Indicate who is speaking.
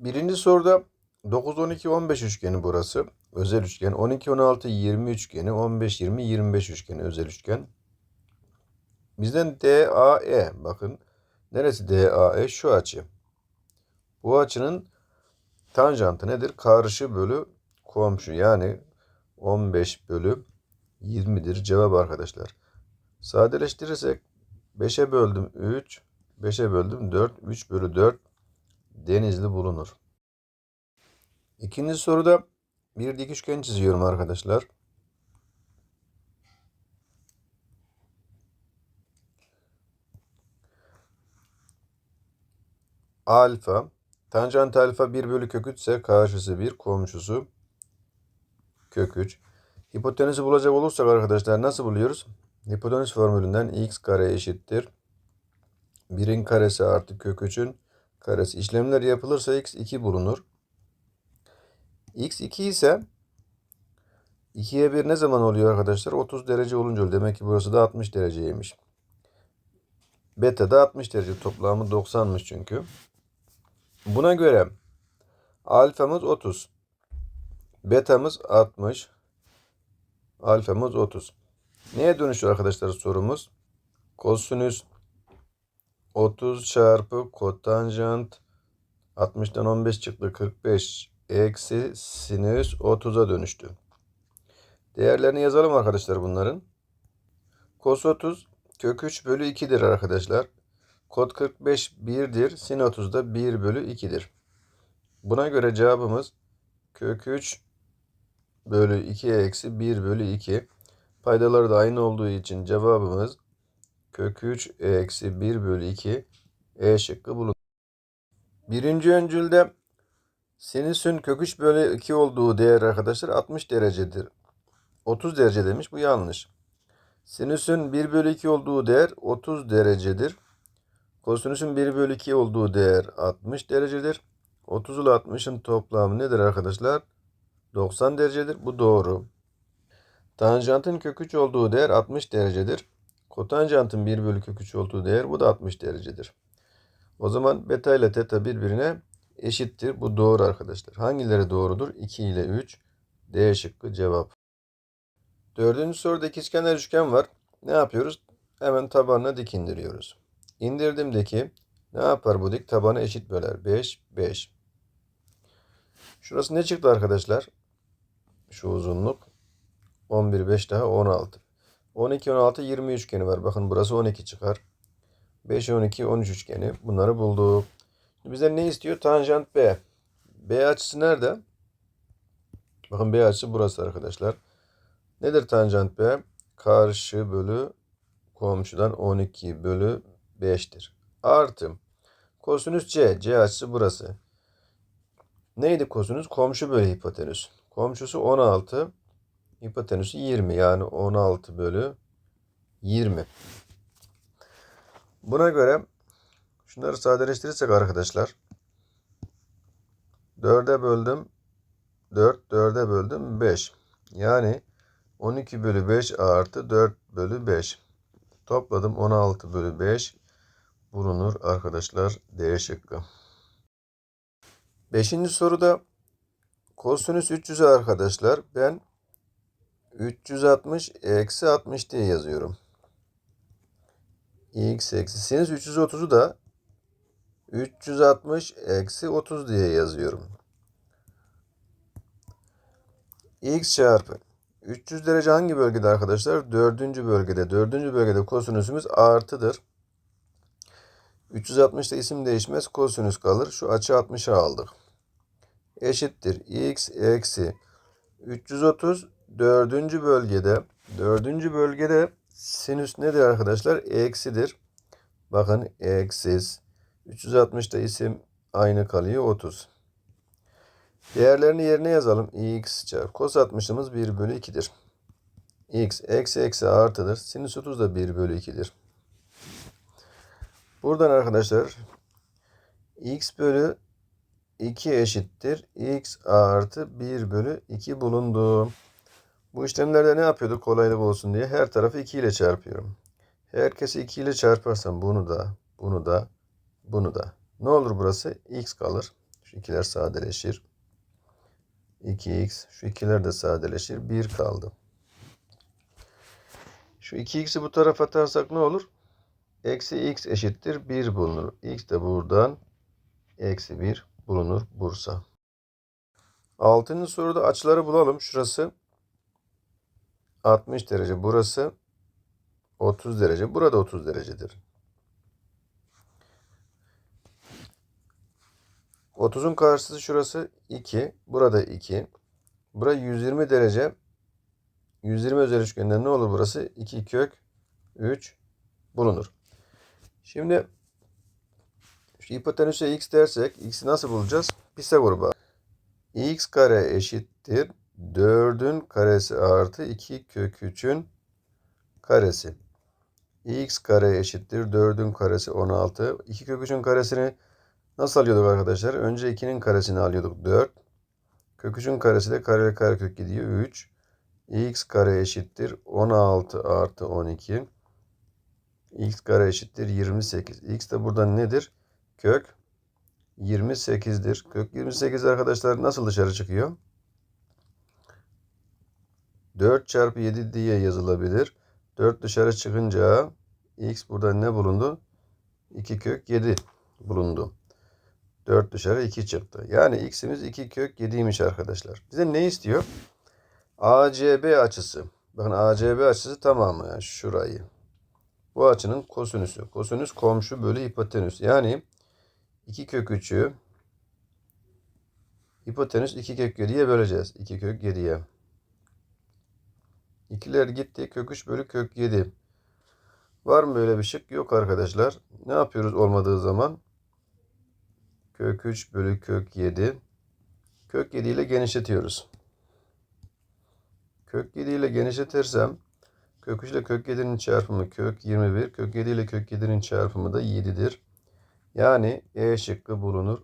Speaker 1: Birinci soruda 9, 12, 15 üçgeni burası. Özel üçgen. 12, 16, 20 üçgeni. 15, 20, 25 üçgeni özel üçgen. Bizden DAE bakın. Neresi DAE? Şu açı. Bu açının tanjantı nedir? Karşı bölü komşu. Yani 15 bölü 20'dir cevap arkadaşlar. Sadeleştirirsek 5'e böldüm 3, 5'e böldüm 4, 3 bölü 4 Denizli bulunur. İkinci soruda bir dik üçgen çiziyorum arkadaşlar. Alfa, tanjant alfa 1 bölü kök 3 ise karşısı 1, komşusu kök 3. Hipotenüsü bulacak olursak arkadaşlar nasıl buluyoruz? Hipotenüs formülünden x kare eşittir. 1'in karesi artı kök 3'ün karesi. İşlemler yapılırsa x 2 bulunur. x 2 ise 2'ye 1 ne zaman oluyor arkadaşlar? 30 derece olunca oluyor. Demek ki burası da 60 dereceymiş. Beta da 60 derece. Toplamı 90'mış çünkü. Buna göre alfamız 30. Betamız 60. Alfamız 30. Neye dönüşüyor arkadaşlar sorumuz? Kosinüs 30 çarpı kotanjant 60'tan 15 çıktı 45 eksi sinüs 30'a dönüştü. Değerlerini yazalım arkadaşlar bunların. Kos 30 kök 3 bölü 2'dir arkadaşlar. Kod 45 1'dir. Sin 30 da 1 bölü 2'dir. Buna göre cevabımız kök 3 bölü 2 eksi 1 bölü 2. Paydaları da aynı olduğu için cevabımız kök 3 eksi 1 bölü 2 E şıkkı bulunur. Birinci öncülde sinüsün kök 3 bölü 2 olduğu değer arkadaşlar 60 derecedir. 30 derece demiş. Bu yanlış. Sinüsün 1 bölü 2 olduğu değer 30 derecedir. Kosinüsün 1 bölü 2 olduğu değer 60 derecedir. 30 ile 60'ın toplamı nedir arkadaşlar? 90 derecedir. Bu doğru. Tanjantın kök 3 olduğu değer 60 derecedir. Kotanjantın 1 bölü kök 3 olduğu değer bu da 60 derecedir. O zaman beta ile teta birbirine eşittir. Bu doğru arkadaşlar. Hangileri doğrudur? 2 ile 3. D şıkkı cevap. Dördüncü soruda ikizkenar üçgen var. Ne yapıyoruz? Hemen tabanına dik indiriyoruz. İndirdimdeki ne yapar bu dik? Tabanı eşit böler. 5, 5. Şurası ne çıktı arkadaşlar? Şu uzunluk. 11, 5 daha 16. 12, 16, 20 üçgeni var. Bakın burası 12 çıkar. 5, 12, 13 üçgeni. Bunları bulduk. Bize ne istiyor? Tanjant B. B açısı nerede? Bakın B açısı burası arkadaşlar. Nedir tanjant B? Karşı bölü komşudan 12 bölü 5'tir. Artı kosinüs C. C açısı burası. Neydi kosinüs? Komşu bölü hipotenüs. Komşusu 16. Hipotenüsü 20. Yani 16 bölü 20. Buna göre şunları sadeleştirirsek arkadaşlar 4'e böldüm 4, 4'e böldüm 5. Yani 12 bölü 5 artı 4 bölü 5. Topladım 16 bölü 5 bulunur arkadaşlar D şıkkı. Beşinci soruda kosinüs 300'e arkadaşlar ben 360 eksi 60 diye yazıyorum. x eksi sinüs 330'u da 360 eksi 30 diye yazıyorum. x çarpı 300 derece hangi bölgede arkadaşlar? Dördüncü bölgede. Dördüncü bölgede kosinüsümüz artıdır. 360'da isim değişmez. Kosinüs kalır. Şu açı 60'a aldık. Eşittir. x eksi 330 dördüncü bölgede. Dördüncü bölgede sinüs nedir arkadaşlar? Eksidir. Bakın eksiz. 360'da isim aynı kalıyor. 30. Değerlerini yerine yazalım. x çarpı cos 60'ımız 1 bölü 2'dir. x eksi eksi artıdır. Sinüs 30 da 1 bölü 2'dir. Buradan arkadaşlar x bölü 2 eşittir. x artı 1 bölü 2 bulundu. Bu işlemlerde ne yapıyorduk kolaylık olsun diye? Her tarafı 2 ile çarpıyorum. Herkesi 2 ile çarparsam bunu da, bunu da, bunu da. Ne olur burası? x kalır. Şu ikiler sadeleşir. 2x. Şu ikiler de sadeleşir. 1 kaldı. Şu 2x'i bu tarafa atarsak ne olur? Eksi x eşittir 1 bulunur. x de buradan eksi 1 bulunur Bursa. Altıncı soruda açıları bulalım. Şurası 60 derece. Burası 30 derece. Burada 30 derecedir. 30'un karşısı şurası 2. Burada 2. Burası 120 derece. 120 özel üçgenden ne olur burası? 2 kök 3 bulunur. Şimdi şu hipotenüse x dersek x'i nasıl bulacağız? Pisagor bağ. x kare eşittir 4'ün karesi artı 2 kök 3'ün karesi. x kare eşittir 4'ün karesi 16. 2 kök 3'ün karesini nasıl alıyorduk arkadaşlar? Önce 2'nin karesini alıyorduk 4. Kök 3'ün karesi de kare kare kök gidiyor 3. x kare eşittir 16 artı 12. x kare eşittir 28. x de buradan nedir? Kök 28'dir. Kök 28 arkadaşlar nasıl dışarı çıkıyor? 4 çarpı 7 diye yazılabilir. 4 dışarı çıkınca x burada ne bulundu? 2 kök 7 bulundu. 4 dışarı 2 çıktı. Yani x'imiz 2 kök 7'ymiş arkadaşlar. Bize ne istiyor? ACB açısı. Bakın ACB açısı tamamı yani şurayı. Bu açının kosinüsü. Kosinüs komşu bölü hipotenüs. Yani 2 kök 3'ü hipotenüs 2 kök 7'ye böleceğiz. 2 kök 7'ye. İkiler gitti. Kök 3 bölü kök 7. Var mı böyle bir şık? Yok arkadaşlar. Ne yapıyoruz olmadığı zaman? Kök 3 bölü kök 7. Kök 7 ile genişletiyoruz. Kök 7 ile genişletirsem kök 3 ile kök 7'nin çarpımı kök 21. Kök 7 ile kök 7'nin çarpımı da 7'dir. Yani E şıkkı bulunur